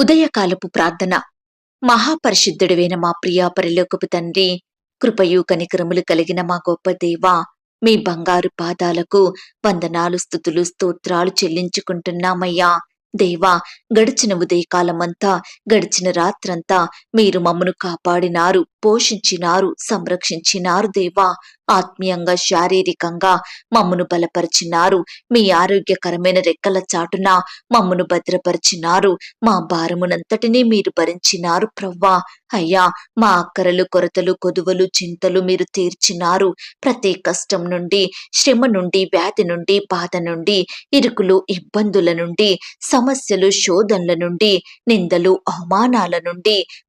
ఉదయకాలపు ప్రార్థన. మహాపరిశుద్ధుడివైన మా ప్రియా పరిలోకపు తండ్రి కృపయు కనికరములు కలిగిన మా గొప్ప దేవ మీ బంగారు పాదాలకు వందనాలు స్థుతులు స్తోత్రాలు చెల్లించుకుంటున్నామయ్యా. దేవా గడిచిన ఉదయకాలమంతా గడిచిన రాత్రంతా మీరు మమ్మను కాపాడినారు. పోషించినారు సంరక్షించినారు దేవా. ఆత్మీయంగా శారీరకంగా మమ్మను బలపరిచినారు. మీ ఆరోగ్యకరమైన రెక్కల చాటున మమ్మను భద్రపరిచినారు. మా భారమునంతటినీ మీరు భరించినారు ప్రవ్వా. అయ్యా మా అక్కరలు కొరతలు కొదువలు చింతలు మీరు తీర్చినారు. ప్రతి కష్టం నుండి శ్రమ నుండి వ్యాధి నుండి బాధ నుండి ఇరుకులు ఇబ్బందుల నుండి సమస్యలు శోధనల నుండి నిందలు అవమానాల నుండి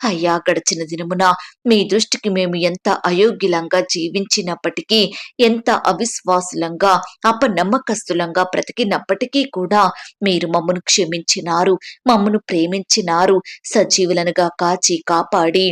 అయ్యా గడిచిన దినమున మీ దృష్టికి మేము ఎంత అయోగ్యులంగా జీవించినప్పటికీ ఎంత అవిశ్వాసులంగా అపనమ్మకస్తులంగా బ్రతికినప్పటికీ కూడా మీరు మమ్మను క్షమించినారు మమ్మను ప్రేమించినారు సజీవులనుగా కాచి కాపాడి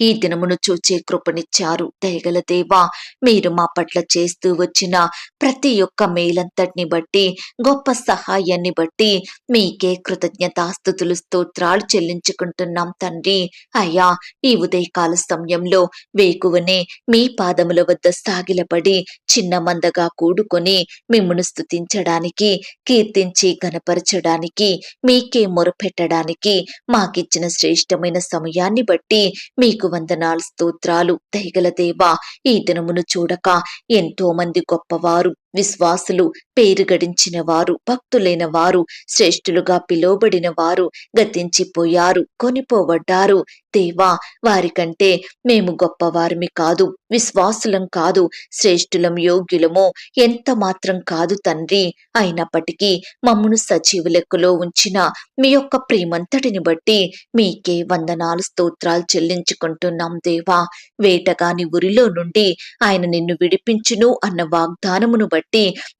ఈ దినమును చూచే కృపనిచ్చారు. దయగల దేవా మీరు మా పట్ల చేస్తూ వచ్చిన ప్రతి ఒక్క మేలంతటిని బట్టి గొప్ప సహాయాన్ని బట్టి మీకే కృతజ్ఞతాస్థుతులు స్తోత్రాలు చెల్లించుకుంటున్నాం తండ్రి. అయ్యా ఈ ఉదయకాల సమయంలో వేకువనే మీ పాదముల వద్ద సాగిలపడి చిన్న మందగా కూడుకొని మిమ్మను స్తుతించడానికి కీర్తించి గనపరచడానికి మీకే మొరపెట్టడానికి మాకిచ్చిన శ్రేష్టమైన సమయాన్ని బట్టి మీకు వందనాలు స్తోత్రాలు దయగల దేవా ఈ దినమును చూడక ఎంతో మంది గొప్పవారు విశ్వాసులు పేరు గడించిన వారు భక్తులైన వారు శ్రేష్ఠులుగా పిలువబడిన వారు గతించిపోయారు కొనిపోబడ్డారు. దేవా వారికంటే మేము గొప్పవారిమి కాదు విశ్వాసులం కాదు శ్రేష్ఠులం యోగ్యులము ఎంత మాత్రం కాదు తండ్రి. అయినప్పటికీ మమ్మను సజీవ లెక్కలో ఉంచిన మీ యొక్క ప్రేమంతటిని బట్టి మీకే వందనాలు స్తోత్రాలు చెల్లించుకుంటున్నాం దేవా. వేటగాని ఉరిలో నుండి ఆయన నిన్ను విడిపించును అన్న వాగ్దానమును బట్టి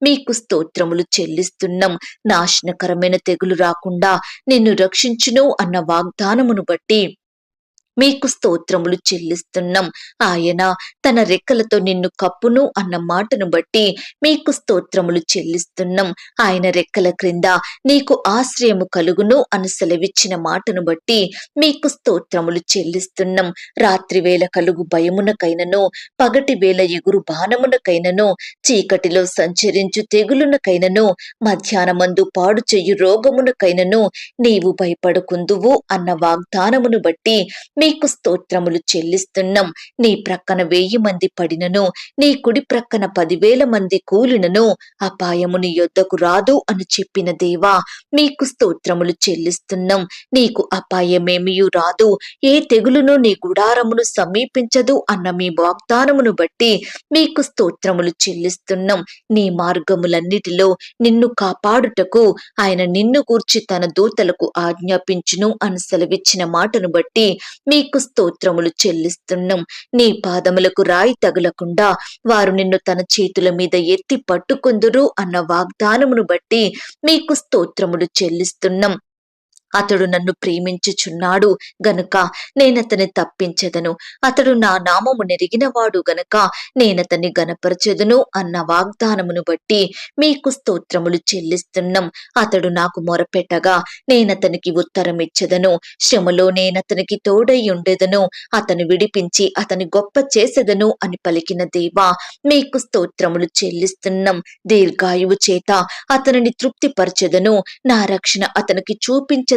మీకు స్తోత్రములు చెల్లిస్తున్నాం. నాశనకరమైన తెగులు రాకుండా నిన్ను రక్షించును అన్న వాగ్దానమును బట్టి మీకు స్తోత్రములు చెల్లిస్తున్నాం. ఆయన తన రెక్కలతో నిన్ను కప్పును అన్న మాటను బట్టి మీకు స్తోత్రములు చెల్లిస్తున్నాం. ఆయన రెక్కల క్రింద నీకు ఆశ్రయము కలుగును అని సెలవిచ్చిన మాటను బట్టి మీకు స్తోత్రములు చెల్లిస్తున్నాం. రాత్రి వేళ కలుగు భయమునకైనను పగటి వేళ ఎగురు బాణమునకైనను చీకటిలో సంచరించు తెగులునకైనను మధ్యాహ్నమందు పాడు చెయ్యు రోగమునకైనను నీవు భయపడుకుందువు అన్న వాగ్దానమును బట్టి మీకు స్తోత్రములు చెల్లిస్తున్నాం. నీ ప్రక్కన వెయ్యి మంది పడినను నీ కుడి ప్రక్కన పదివేల మంది కూలినను అపాయము నీ యొద్దకు రాదు అని చెప్పిన దేవా మీకు స్తోత్రములు చెల్లిస్తున్నాం. నీకు అపాయమేమియూ రాదు. ఏ తెగులును నీ గుడారమును సమీపించదు అన్న మీ వాగ్దానమును బట్టి మీకు స్తోత్రములు చెల్లిస్తున్నాం. నీ మార్గములన్నిటిలో నిన్ను కాపాడుటకు ఆయన నిన్ను కూర్చి తన దూతలకు ఆజ్ఞాపించును అని సెలవిచ్చిన మాటను బట్టి మీకు స్తోత్రములు చెల్లిస్తున్నాం. నీ పాదములకు రాయి తగులకుండా వారు నిన్ను తన చేతుల మీద ఎత్తి పట్టుకుందురు అన్న వాగ్దానమును బట్టి మీకు స్తోత్రములు చెల్లిస్తున్నాం. అతడు నన్ను ప్రేమించుచున్నాడు గనుక నేనతని తప్పించెదను. అతడు నా నామము నెరిగినవాడు గనుక నేనతన్ని గనపరచెదను అన్న వాగ్దానమును బట్టి మీకు స్తోత్రములు చెల్లిస్తున్నాం. అతడు నాకు మొరపెట్టగా నేనతనికి ఉత్తరం ఇచ్చెదను శ్రమలో నేనతనికి తోడై ఉండేదను. అతను విడిపించి అతని గొప్ప చేసెదను అని పలికిన దేవా మీకు స్తోత్రములు చెల్లిస్తున్నాం. దీర్ఘాయువు చేత అతనిని తృప్తిపరచెదను. నా రక్షణ అతనికి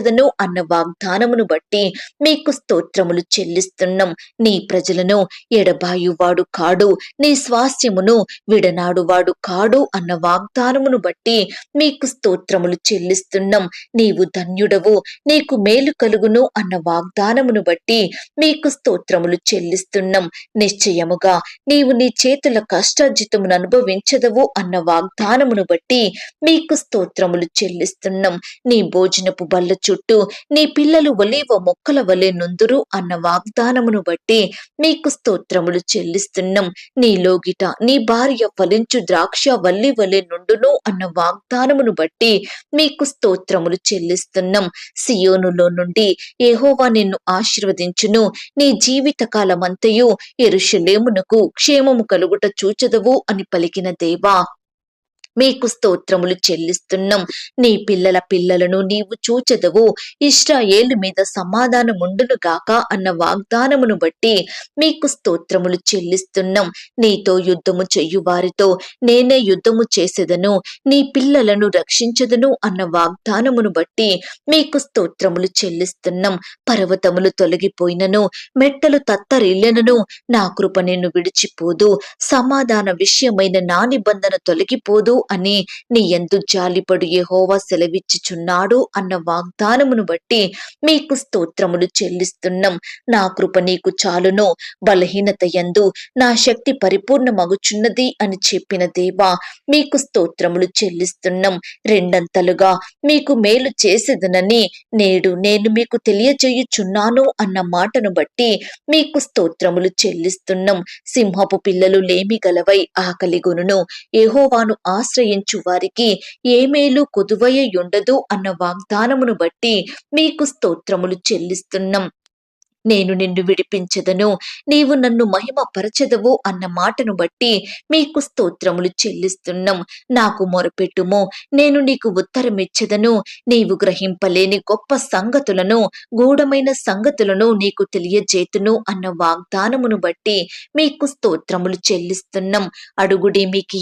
చూపించదను అన్న వాగ్దానమును బట్టి మీకు స్తోత్రములు చెల్లిస్తున్నాం. నీ ప్రజలను ఎడబాయువాడు కాడు నీ స్వాస్థ్యమును విడనాడువాడు కాడు అన్న వాగ్దానమును బట్టి మీకు స్తోత్రములు చెల్లిస్తున్నాం. నీవు ధన్యుడవు నీకు మేలు కలుగును అన్న వాగ్దానమును బట్టి మీకు స్తోత్రములు చెల్లిస్తున్నాం. నిశ్చయముగా నీవు నీ చేతుల కష్టార్జితమును అనుభవించదవు అన్న వాగ్దానమును బట్టి మీకు స్తోత్రములు చెల్లిస్తున్నాం. నీ భోజనపు బల్ల చుట్టూ నీ పిల్లలు ఒలీవ మొక్కల వలె నుందురు అన్న వాగ్దానమును బట్టి మీకు స్తోత్రములు చెల్లిస్తున్నాం. నీ లోగిట నీ భార్య ఫలించు ద్రాక్ష వల్లి వలె నుండును అన్న వాగ్దానమును బట్టి మీకు స్తోత్రములు చెల్లిస్తున్నాం. సియోనులో నుండి ఏహోవా నిన్ను ఆశీర్వదించును. నీ జీవిత కాలమంతయు ఎరుషలేమునకు క్షేమము కలుగుట చూచదవు అని పలికిన దేవా మీకు స్తోత్రములు చెల్లిస్తున్నాం. నీ పిల్లల పిల్లలను నీవు చూచెదవు. ఇస్రాయేలు మీద సమాధానముండును గాక అన్న వాగ్దానమును బట్టి మీకు స్తోత్రములు చెల్లిస్తున్నాం. నీతో యుద్ధము చెయ్యు వారితో నేనే యుద్ధము చేసేదను. నీ పిల్లలను రక్షించదను అన్న వాగ్దానమును బట్టి మీకు స్తోత్రములు చెల్లిస్తున్నాం. పర్వతములు తొలగిపోయినను మెట్టలు తత్తరిల్లెనను నా కృప నిన్ను విడిచిపోదు. సమాధాన విషయమైన నా నిబంధన తొలగిపోదు అని నీ ఎందు జాలిపడు ఎహోవా సెలవిచ్చుచున్నాడు అన్న వాగ్దానమును బట్టి మీకు స్తోత్రములు చెల్లిస్తున్నాం. నా కృప నీకు చాలును. బలహీనత యందు నా శక్తి పరిపూర్ణమగుచున్నది అని చెప్పిన దేవా మీకు స్తోత్రములు చెల్లిస్తున్నాం. రెండంతలుగా మీకు మేలు చేసేదనని నేడు నేను మీకు తెలియజేయుచున్నాను అన్న మాటను బట్టి మీకు స్తోత్రములు చెల్లిస్తున్నాం. సింహపు పిల్లలు లేమి గలవై ఆకలిగొనును యెహోవాను ఆశ్రయించు వారికి ఏ మేలు కొదువయ్యుండదు అన్న వాగ్దానమును బట్టి మీకు స్తోత్రములు చెల్లిస్తున్నాం. నేను నిన్ను విడిపించదను. నీవు నన్ను మహిమ పరచదవు అన్న మాటను బట్టి మీకు స్తోత్రములు చెల్లిస్తున్నాం. నాకు మొరపెట్టుము. నేను నీకు ఉత్తరమిచ్చదను. నీవు గ్రహింపలేని గొప్ప సంగతులను గూఢమైన సంగతులను నీకు తెలియజేతును అన్న వాగ్దానమును బట్టి మీకు స్తోత్రములు చెల్లిస్తున్నాం. అడుగుడి మీకు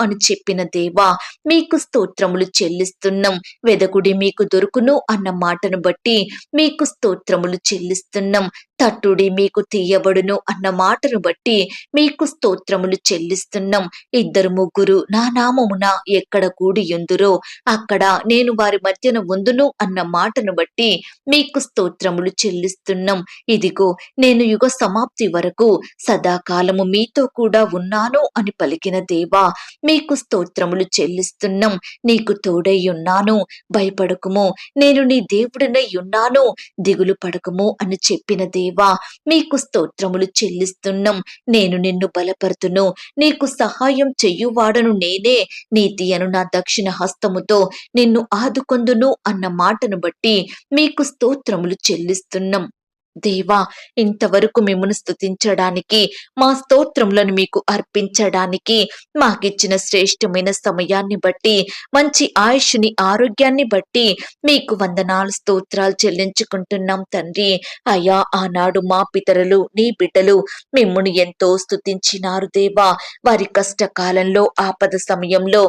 అని చెప్పిన దేవా మీకు స్తోత్రములు చెల్లిస్తున్నాం. వెదకుడి మీకు దొరుకును అన్న మాటను బట్టి మీకు స్తోత్రములు చెల్లిస్తున్నాం. என்னும் తట్టుడి మీకు తీయబడును అన్న మాటను బట్టి మీకు స్తోత్రములు చెల్లిస్తున్నాం. ఇద్దరు ముగ్గురు నా నామమున ఎక్కడ కూడి ఎందురో అక్కడ నేను వారి మధ్యన ఉందును అన్న మాటను బట్టి మీకు స్తోత్రములు చెల్లిస్తున్నాం. ఇదిగో నేను యుగ సమాప్తి వరకు సదాకాలము మీతో కూడా ఉన్నాను అని పలికిన దేవా మీకు స్తోత్రములు చెల్లిస్తున్నాం. నీకు తోడై ఉన్నాను భయపడకుము. నేను నీ దేవుడినై ఉన్నాను దిగులు పడకము అని చెప్పిన దేవా. మీకు స్తోత్రములు చెల్లిస్తున్నాం. నేను నిన్ను బలపరుతును. నీకు సహాయం చెయ్యువాడను నేనే. నీతి అను నా దక్షిణ హస్తముతో నిన్ను ఆదుకొందును అన్న మాటను బట్టి మీకు స్తోత్రములు చెల్లిస్తున్నాం. దేవా ఇంతవరకు మిమ్మను స్తుతించడానికి మా స్తోత్రములను మీకు అర్పించడానికి మాకిచ్చిన శ్రేష్టమైన సమయాన్ని బట్టి మంచి ఆయుష్ని ఆరోగ్యాన్ని బట్టి మీకు వందనాలు స్తోత్రాలు చెల్లించుకుంటున్నాం తండ్రి. అయ్యా ఆనాడు మా పితరులు నీ బిడ్డలు మిమ్మను ఎంతో స్తుతించినారు దేవా. వారి కష్టకాలంలో ఆపద సమయంలో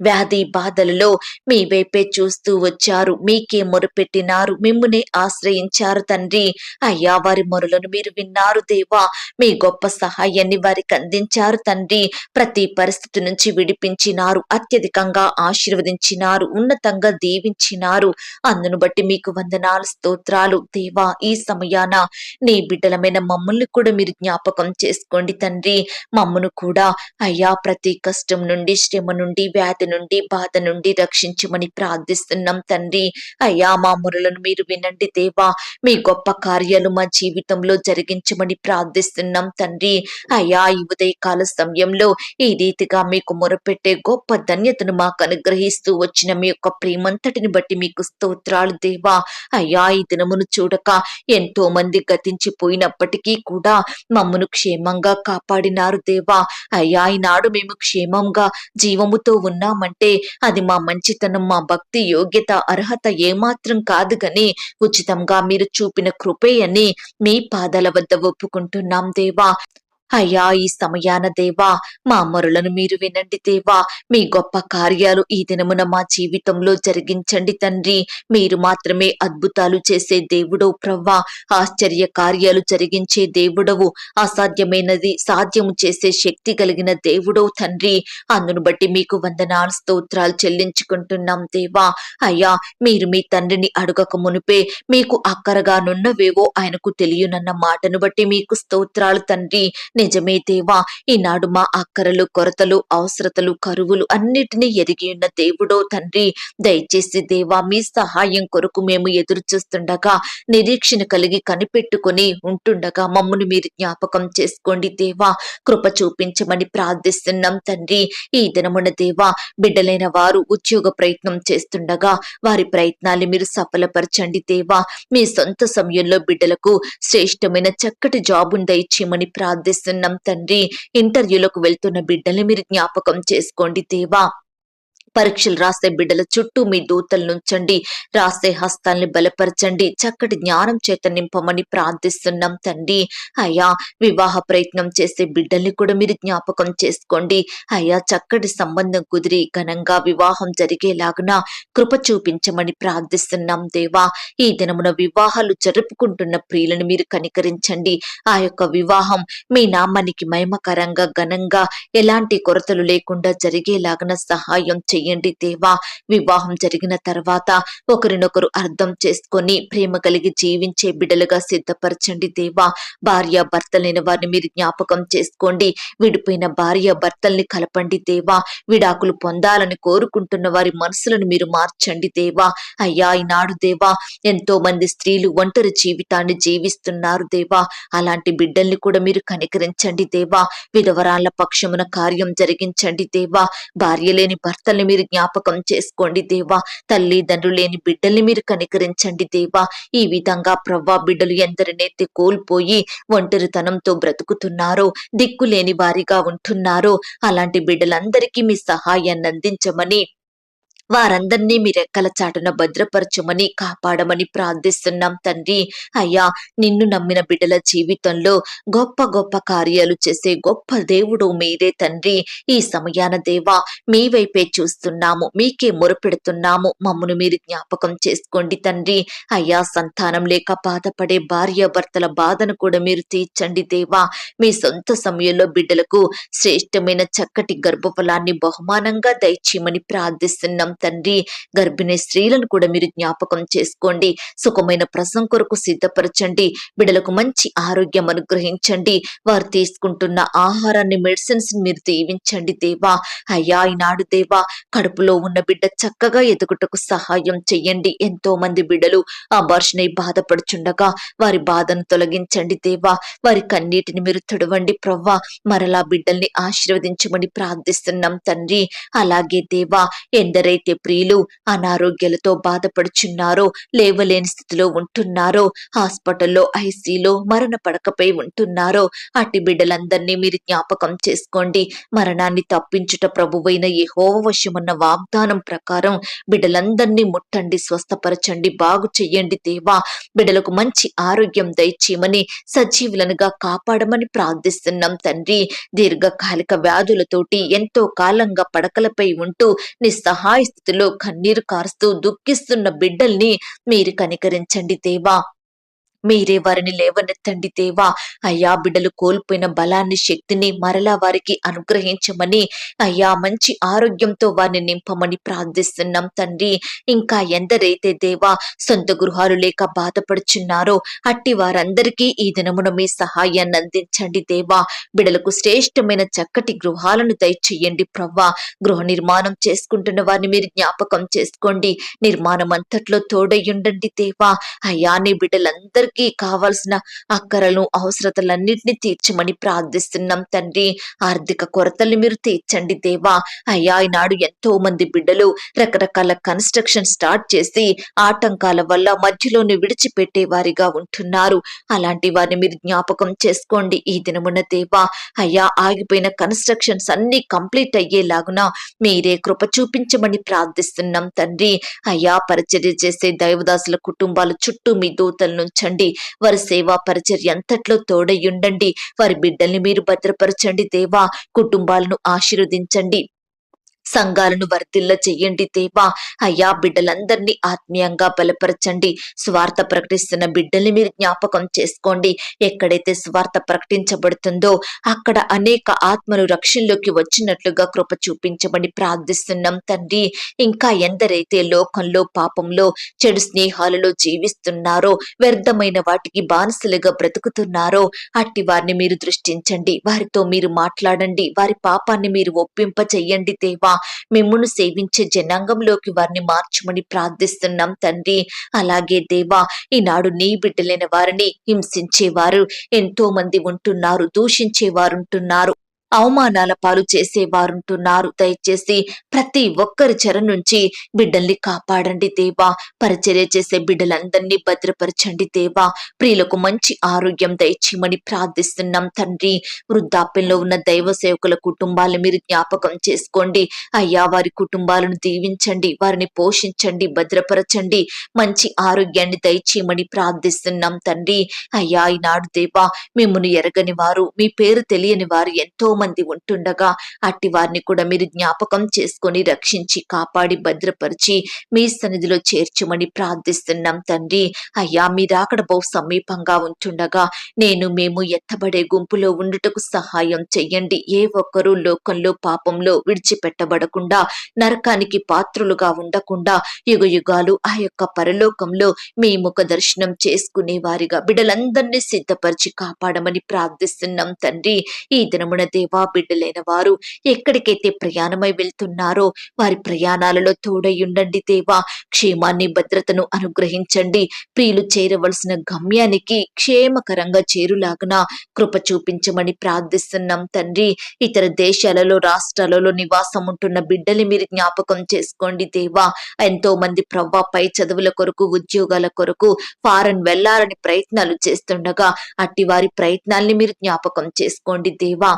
వ్యాధి బాధలలో మీ వైపే చూస్తూ వచ్చారు. మీకే మొరపెట్టినారు. మిమ్మునే ఆశ్రయించారు తండ్రి. అయ్యా వారి మొరలను మీరు విన్నారు దేవా. మీ గొప్ప సహాయాన్ని వారికి అందించారు తండ్రి. ప్రతి పరిస్థితి నుంచి విడిపించినారు. అత్యధికంగా ఆశీర్వదించినారు. ఉన్నతంగా దీవించినారు. అందును బట్టి మీకు వందనాలు స్తోత్రాలు. దేవా ఈ సమయాన నీ బిడ్డలమైన మమ్మల్ని కూడా మీరు జ్ఞాపకం చేసుకోండి తండ్రి. మమ్మను కూడా అయ్యా ప్రతి కష్టం నుండి శ్రమ నుండి వ్యాధి నుండి బాధ నుండి రక్షించమని ప్రార్థిస్తున్నాం తండ్రి. అయ్యా మా మొరలను మీరు వినండి దేవా. మీ గొప్ప కార్యాలు మా జీవితంలో జరిగించమని ప్రార్థిస్తున్నాం తండ్రి. అయ్యా ఈ ఉదయకాల సమయంలో ఈ రీతిగా మీకు మొరపెట్టే గొప్ప ధన్యతను మాకు అనుగ్రహిస్తూ వచ్చిన మీ యొక్క ప్రేమంతటిని బట్టి మీకు స్తోత్రాలు దేవా. అయ్యా ఈ దినమును చూడక ఎంతో మంది గతించిపోయినప్పటికీ కూడా మమ్మను క్షేమంగా కాపాడినారు దేవా. అయ్యా ఈనాడు మేము క్షేమంగా జీవముతో ఉన్నామంటే అది మా మంచితనం మా భక్తి యోగ్యత అర్హత ఏమాత్రం కాదు గని ఉచితంగా మీరు చూపిన కృపే అని మీ పాదాల వద్ద ఒప్పుకుంటున్నాం దేవా. అయ్యా ఈ సమయాన దేవా మా మొరలను మీరు వినండి దేవా. మీ గొప్ప కార్యాలు ఈ దినమున మా జీవితంలో జరిగించండి తండ్రి. మీరు మాత్రమే అద్భుతాలు చేసే దేవుడో ప్రవ్వా. ఆశ్చర్య కార్యాలు జరిగించే దేవుడవు. అసాధ్యమైనది సాధ్యము చేసే శక్తి కలిగిన దేవుడో తండ్రి. అందును బట్టి మీకు వందనాలు స్తోత్రాలు చెల్లించుకుంటున్నాం దేవా. అయ్యా మీరు మీ తండ్రిని అడగక మునిపే మీకు అక్కరగా నున్నవేవో ఆయనకు తెలియనన్న మాటను బట్టి మీకు స్తోత్రాలు తండ్రి. నిజమే దేవా ఈనాడు మా అక్కరలు కొరతలు అవసరతలు కరువులు అన్నిటినీ ఎదిగి ఉన్న దేవుడో తండ్రి. దయచేసి దేవా మీ సహాయం కొరకు మేము ఎదురు చూస్తుండగా నిరీక్షణ కలిగి కనిపెట్టుకుని ఉంటుండగా మమ్మల్ని మీరు జ్ఞాపకం చేసుకోండి దేవా. కృప చూపించమని ప్రార్థిస్తున్నాం తండ్రి. ఈ దినమున దేవా బిడ్డలైన వారు ఉద్యోగ ప్రయత్నం చేస్తుండగా వారి ప్రయత్నాలు మీరు సఫలపరచండి దేవా. మీ సొంత సమయంలో బిడ్డలకు శ్రేష్టమైన చక్కటి జాబును దయచేయమని ప్రార్థిస్తున్నాం. తండ్రి. ఇంటర్వ్యూలకు వెళ్తున్న బిడ్డల్ని మీరు జ్ఞాపకం చేసుకోండి దేవా. పరీక్షలు రాసే బిడ్డల చుట్టూ మీ దూతలు నుంచండి. రాసే హస్తాల్ని బలపరచండి. చక్కటి జ్ఞానం చేత నింపమని ప్రార్థిస్తున్నాం తండ్రి. అయ్యా వివాహ ప్రయత్నం చేసే బిడ్డల్ని కూడా మీరు జ్ఞాపకం చేసుకోండి. అయ్యా చక్కటి సంబంధం కుదిరి ఘనంగా వివాహం జరిగేలాగున కృప చూపించమని ప్రార్థిస్తున్నాం దేవా. ఈ దినమున వివాహాలు జరుపుకుంటున్న ప్రియులను మీరు కనికరించండి. ఆ యొక్క వివాహం మీ నామానికి మహిమకరంగా ఘనంగా ఎలాంటి కొరతలు లేకుండా జరిగేలాగన సహాయం చెయ్యండి దేవా. వివాహం జరిగిన తర్వాత ఒకరినొకరు అర్థం చేసుకొని ప్రేమ కలిగి జీవించే బిడ్డలుగా సిద్ధపరచండి దేవా. భార్య భర్తలైన వారిని మీరు జ్ఞాపకం చేసుకోండి. విడిపోయిన భార్య భర్తల్ని కలపండి దేవా. విడాకులు పొందాలని కోరుకుంటున్న వారి మనసులను మీరు మార్చండి దేవా. అయ్యా ఈనాడు దేవా ఎంతో మంది స్త్రీలు ఒంటరి జీవితాన్ని జీవిస్తున్నారు దేవా. అలాంటి బిడ్డల్ని కూడా మీరు కనికరించండి దేవా. విధవరాళ్ళ పక్షమున కార్యం జరిగించండి దేవా. భార్య లేని భర్తల్ని మీరు జ్ఞాపకం చేసుకోండి దేవా. తల్లిదండ్రులు లేని బిడ్డల్ని మీరు కనికరించండి దేవా. ఈ విధంగా ప్రవ్వా బిడ్డలు ఎందరినైతే కోల్పోయి ఒంటరితనంతో బ్రతుకుతున్నారో దిక్కులేని వారిగా ఉంటున్నారో అలాంటి బిడ్డలందరికీ మీ సహాయాన్ని అందించమని వారందరినీ మీ రెక్కల చాటున భద్రపరచమని కాపాడమని ప్రార్థిస్తున్నాం తండ్రి. అయ్యా నిన్ను నమ్మిన బిడ్డల జీవితంలో గొప్ప గొప్ప కార్యాలు చేసే గొప్ప దేవుడు మీరే తండ్రి. ఈ సమయాన దేవా మీ వైపే చూస్తున్నాము మీకే మొరపెడుతున్నాము. మమ్మను మీరు జ్ఞాపకం చేసుకోండి తండ్రి. అయ్యా సంతానం లేక బాధపడే భార్య భర్తల బాధను కూడా మీరు తీర్చండి దేవా. మీ సొంత సమయంలో బిడ్డలకు శ్రేష్టమైన చక్కటి గర్భఫలాన్ని బహుమానంగా దయచేయమని ప్రార్థిస్తున్నాం తండ్రి గర్భిణీ స్త్రీలను కూడా మీరు జ్ఞాపకం చేసుకోండి. సుఖమైన ప్రసం కొరకు సిద్ధపరచండి. బిడలకు మంచి ఆరోగ్యం అనుగ్రహించండి. వారు తీసుకుంటున్న ఆహారాన్ని మెడిసిన్స్ మీరు దీవించండి దేవా. అయ్యా ఈనాడు దేవా కడుపులో ఉన్న బిడ్డ చక్కగా ఎదుగుటకు సహాయం చెయ్యండి. ఎంతో మంది బిడ్డలు ఆ బర్షనై బాధపడుచుండగా వారి బాధను తొలగించండి దేవా. వారి కన్నీటిని మీరు తుడవండి ప్రవ్వా. మరలా బిడ్డల్ని ఆశీర్వదించమని ప్రార్థిస్తున్నాం తండ్రి. అలాగే దేవా ఎందరైతే ప్రియులు అనారోగ్యాలతో బాధపడుచున్నారో లేవలేని స్థితిలో ఉంటున్నారో హాస్పిటల్లో ఐసీలో మరణ పడకపై ఉంటున్నారో అట్టి బిడ్డలందరినీ మీరు జ్ఞాపకం చేసుకోండి. మరణాన్ని తప్పించుట ప్రభువైన ఈ హోవశమున్న వాగ్దానం ప్రకారం బిడ్డలందరినీ ముట్టండి స్వస్థపరచండి బాగు చెయ్యండి దేవా. బిడ్డలకు మంచి ఆరోగ్యం దయచేయమని సజీవులనుగా కాపాడమని ప్రార్థిస్తున్నాం తండ్రి. దీర్ఘకాలిక వ్యాధులతోటి ఎంతో కాలంగా పడకలపై ఉంటూ నిస్సహాయ పరిస్థితుల్లో కన్నీరు కారుస్తూ దుఃఖిస్తున్న బిడ్డల్ని మీరు కనికరించండి దేవా. మీరే వారిని లేవనెత్తండి దేవా. అయ్యా బిడ్డలు కోల్పోయిన బలాన్ని శక్తిని మరలా వారికి అనుగ్రహించమని అయ్యా మంచి ఆరోగ్యంతో వారిని నింపమని ప్రార్థిస్తున్నాం తండ్రి. ఇంకా ఎందరైతే దేవా సొంత గృహాలు లేక బాధపడుచున్నారో అట్టి వారందరికీ ఈ దినమున మీ సహాయాన్ని అందించండి దేవా. బిడలకు శ్రేష్టమైన చక్కటి గృహాలను దయచేయండి ప్రవ్వా. గృహ నిర్మాణం చేసుకుంటున్న వారిని మీరు జ్ఞాపకం చేసుకోండి. నిర్మాణం అంతట్లో తోడయ్యుండండి దేవా. అయ్యా నీ బిడ్డలందరికీ కావాల్సిన అక్కరలు అవసరతలన్నింటినీ తీర్చమని ప్రార్థిస్తున్నాం తండ్రి. ఆర్థిక కొరతల్ని మీరు తీర్చండి దేవా. అయ్యా ఈనాడు ఎంతో మంది బిడ్డలు రకరకాల కన్స్ట్రక్షన్ స్టార్ట్ చేసి ఆటంకాల వల్ల మధ్యలోనే విడిచిపెట్టే వారిగా ఉంటున్నారు. అలాంటి వారిని మీరు జ్ఞాపకం చేసుకోండి ఈ దినమున దేవా. అయ్యా ఆగిపోయిన కన్స్ట్రక్షన్స్ అన్ని కంప్లీట్ అయ్యేలాగున మీరే కృప చూపించమని ప్రార్థిస్తున్నాం తండ్రి. అయ్యా పరిచర్య చేసే దైవదాసుల కుటుంబాల చుట్టూ మీ దూతలు ఉండండి. వారి సేవా పరిచర్య అంతట్లో తోడయ్యుండండి వారి బిడ్డల్ని మీరు భద్రపరచండి దేవా. కుటుంబాలను ఆశీర్వదించండి. సంఘాలను వర్ధిల్ల చెయ్యండి దేవా. అయ్యా బిడ్డలందరినీ ఆత్మీయంగా బలపరచండి. స్వార్థ ప్రకటిస్తున్న బిడ్డల్ని మీరు జ్ఞాపకం చేసుకోండి. ఎక్కడైతే స్వార్థ ప్రకటించబడుతుందో అక్కడ అనేక ఆత్మలు రక్షణలోకి వచ్చినట్లుగా కృప చూపించమని ప్రార్థిస్తున్నాం తండ్రి. ఇంకా ఎందరైతే లోకంలో పాపంలో చెడు స్నేహాలలో జీవిస్తున్నారో వ్యర్థమైన వాటికి బానిసలుగా బ్రతుకుతున్నారో అట్టి వారిని మీరు దృష్టించండి. వారితో మీరు మాట్లాడండి. వారి పాపాన్ని మీరు ఒప్పింప చెయ్యండి దేవా. మిమ్మును సేవించే జనాంగంలోకి వారిని మార్చమని ప్రార్థిస్తున్నాం తండ్రి. అలాగే దేవా ఈనాడు నీ బిడ్డలైన వారిని హింసించేవారు ఎంతో మంది ఉంటున్నారు దూషించేవారుంటున్నారు. అవమానాల పాలు చేసేవారుంటున్నారు దయచేసి ప్రతి ఒక్కరి చెర నుంచి బిడ్డల్ని కాపాడండి దేవా. పరిచర్య చేసే బిడ్డలందరినీ భద్రపరచండి దేవా. ప్రియులకు మంచి ఆరోగ్యం దయచేయమని ప్రార్థిస్తున్నాం తండ్రి. వృద్ధాప్యంలో ఉన్న దైవ సేవకుల కుటుంబాలను మీరు జ్ఞాపకం చేసుకోండి. అయ్యా వారి కుటుంబాలను దీవించండి వారిని పోషించండి భద్రపరచండి. మంచి ఆరోగ్యాన్ని దయచేయమని ప్రార్థిస్తున్నాం తండ్రి. అయ్యా ఈనాడు దేవా మిమ్మల్ని ఎరగని వారు మీ పేరు తెలియని వారు ఎంతో మంది ఉంటుండగా అట్టి వారిని కూడా మీరు జ్ఞాపకం చేసుకొని రక్షించి కాపాడి భద్రపరిచి మీ సన్నిధిలో చేర్చమని ప్రార్థిస్తున్నాం తండ్రి. అయ్యా మీరు అక్కడ బహు సమీపంగా ఉంటుండగా నేను మేము ఎత్తబడే గుంపులో ఉండుటకు సహాయం చెయ్యండి. ఏ ఒక్కరూ లోకంలో పాపంలో విడిచిపెట్టబడకుండా నరకానికి పాత్రులుగా ఉండకుండా యుగ యుగాలు ఆ యొక్క పరలోకంలో మీ ముఖ దర్శనం చేసుకునే వారిగా బిడలందరినీ సిద్ధపరిచి కాపాడమని ప్రార్థిస్తున్నాం తండ్రి. ఈ దినమున దేవ బిడ్డలైన వారు ఎక్కడికైతే ప్రయాణమై వెళ్తున్నారో వారి ప్రయాణాలలో తోడై ఉండండి దేవా. క్షేమాన్ని భద్రతను అనుగ్రహించండి. ప్రియులు చేరవలసిన గమ్యానికి క్షేమకరంగా చేరులాగున కృప చూపించమని ప్రార్థిస్తున్నాం తండ్రి. ఇతర దేశాలలో రాష్ట్రాలలో నివాసం ఉంటున్న బిడ్డల్ని మీరు జ్ఞాపకం చేసుకోండి దేవా. ఎంతో మంది ప్రవ్వా పై చదువుల కొరకు ఉద్యోగాల కొరకు ఫారెన్ వెళ్ళాలని ప్రయత్నాలు చేస్తుండగా అట్టి వారి ప్రయత్నాల్ని మీరు జ్ఞాపకం చేసుకోండి దేవా.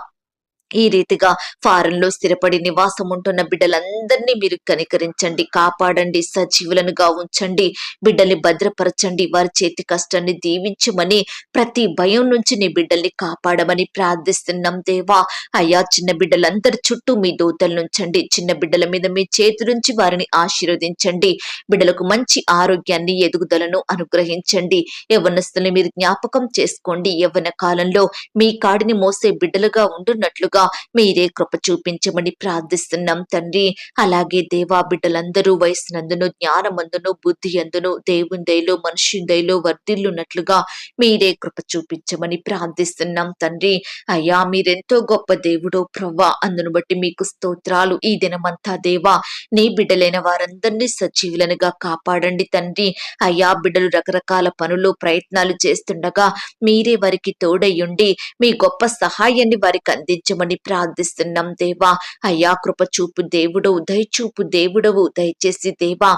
ఈ రీతిగా ఫారెన్లో స్థిరపడి నివాసం ఉంటున్న బిడ్డలందరినీ మీరు కనికరించండి కాపాడండి సజీవులనుగా ఉంచండి బిడ్డల్ని భద్రపరచండి వారి చేతి కష్టాన్ని దీవించమని ప్రతి భయం నుంచి నీ బిడ్డల్ని కాపాడమని ప్రార్థిస్తున్నాం దేవా. అయ్యా చిన్న బిడ్డలందరి చుట్టూ మీ దూతలు నుంచండి చిన్న బిడ్డల మీద మీ చేతి నుంచి వారిని ఆశీర్వదించండి బిడ్డలకు మంచి ఆరోగ్యాన్ని ఎదుగుదలను అనుగ్రహించండి. యవనస్తుల్ని మీరు జ్ఞాపకం చేసుకోండి యవ్వన కాలంలో మీ కాడిని మోసే బిడ్డలుగా ఉండున్నట్లుగా మీరే కృప చూపించమని ప్రార్థిస్తున్నాం తండ్రి. అలాగే దేవా బిడ్డలందరూ వయసునందును జ్ఞానమందును బుద్ధి అందును దేవుని దయలో మనుషు దయలో వర్ధిల్లున్నట్లుగా మీరే కృప చూపించమని ప్రార్థిస్తున్నాం తండ్రి. అయ్యా మీరెంతో గొప్ప దేవుడో ప్రవ్వా అందును బట్టి మీకు స్తోత్రాలు. ఈ దినమంతా దేవా నీ బిడ్డలైన వారందరినీ సజీవులనుగా కాపాడండి తండ్రి. అయ్యా బిడ్డలు రకరకాల పనులు ప్రయత్నాలు చేస్తుండగా మీరే వారికి తోడయ్యుండి మీ గొప్ప సహాయాన్ని వారికి అందించమని ప్రార్థిస్తున్నాం దేవా. అయ్యా కృప చూపు దేవుడవు దయచూపు దేవుడవు. దయచేసి దేవా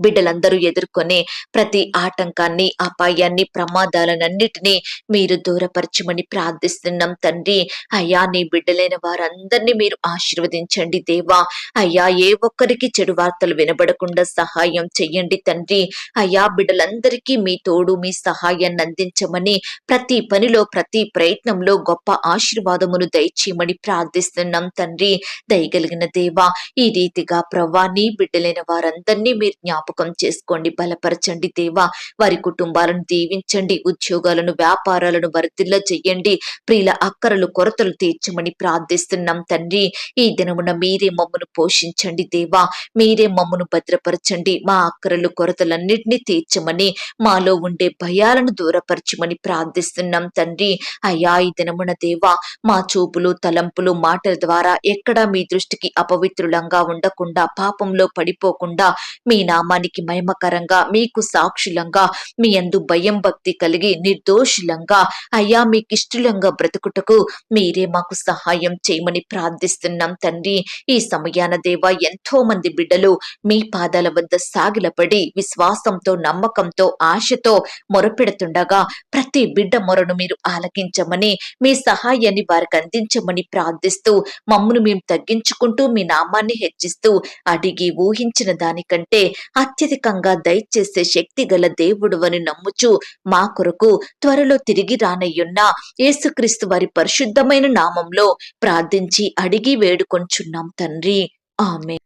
బిడ్డలందరూ ఎదుర్కొనే ప్రతి ఆటంకాన్ని అపాయాన్ని ప్రమాదాలనన్నిటినీ మీరు దూరపరచమని ప్రార్థిస్తున్నాం తండ్రి. అయ్యా నీ బిడ్డలైన వారందరినీ మీరు ఆశీర్వదించండి దేవా. అయ్యా ఏ ఒక్కరికి చెడు వార్తలు వినబడకుండా సహాయం చెయ్యండి తండ్రి. అయ్యా బిడ్డలందరికీ మీ తోడు మీ సహాయాన్ని అందించమని ప్రతి పనిలో ప్రతి ప్రయత్నంలో గొప్ప ఆశీర్వాదమును దయచేయమని ప్రార్థిస్తున్నాం తండ్రి. దయగలిగిన దేవా ఈ రీతిగా ప్రవ్వా నీ బిడ్డలైన వారందరినీ మీరు జ్ఞాపకం చేసుకోండి. బలపరచండి దేవా. వారి కుటుంబాలను దీవించండి. ఉద్యోగాలను వ్యాపారాలను వరిదిల్ల చెయ్యండి. ప్రియుల అక్కరలు కొరతలు తీర్చమని ప్రార్థిస్తున్నాం తండ్రి. ఈ దినమున మీరే మమ్మను పోషించండి దేవా. మీరే మమ్మను భద్రపరచండి. మా అక్కరలు కొరతలన్నింటినీ తీర్చమని మాలో ఉండే భయాలను దూరపరచమని ప్రార్థిస్తున్నాం తండ్రి. అయ్యా ఈ దినమున దేవా మా చూపులు తలంపులు మాటల ద్వారా ఎక్కడా మీ దృష్టికి అపవిత్రులంగా ఉండకుండా పాపంలో పడిపోకుండా మీ నామ నామానికి మహిమకరంగా మీకు సాక్షులంగా మీ అందు భయం భక్తి కలిగి నిర్దోషులంగా అయ్యా మీకు ఇష్టలంగా బ్రతుకుటకు మీరే మాకు సహాయం చేయమని ప్రార్థిస్తున్నాం తండ్రి. ఈ సమయాన దేవ ఎంతో మంది బిడ్డలు మీ పాదాల వద్ద సాగిలపడి విశ్వాసంతో నమ్మకంతో ఆశతో మొరపెడుతుండగా ప్రతి బిడ్డ మొరను మీరు ఆలకించమని మీ సహాయాన్ని వారికి అందించమని ప్రార్థిస్తూ మమ్మను మేము తగ్గించుకుంటూ మీ నామాన్ని హెచ్చిస్తూ అడిగి ఊహించిన దానికంటే అత్యధికంగా దయచేసే శక్తి గల దేవుడు అని నమ్ముచు మా కొరకు త్వరలో తిరిగి రానయ్యున్న యేసుక్రీస్తు వారి పరిశుద్ధమైన నామంలో ప్రార్థించి అడిగి వేడుకొంచున్నాం తండ్రి. ఆమె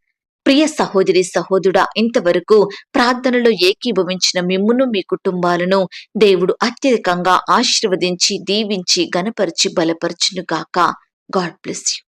ప్రియ సహోదరి సహోదరుడా ఇంతవరకు ప్రార్థనలో ఏకీభవించిన మిమ్మును మీ కుటుంబాలను దేవుడు అత్యధికంగా ఆశీర్వదించి దీవించి గనపరిచి బలపరచును గాక. God bless you.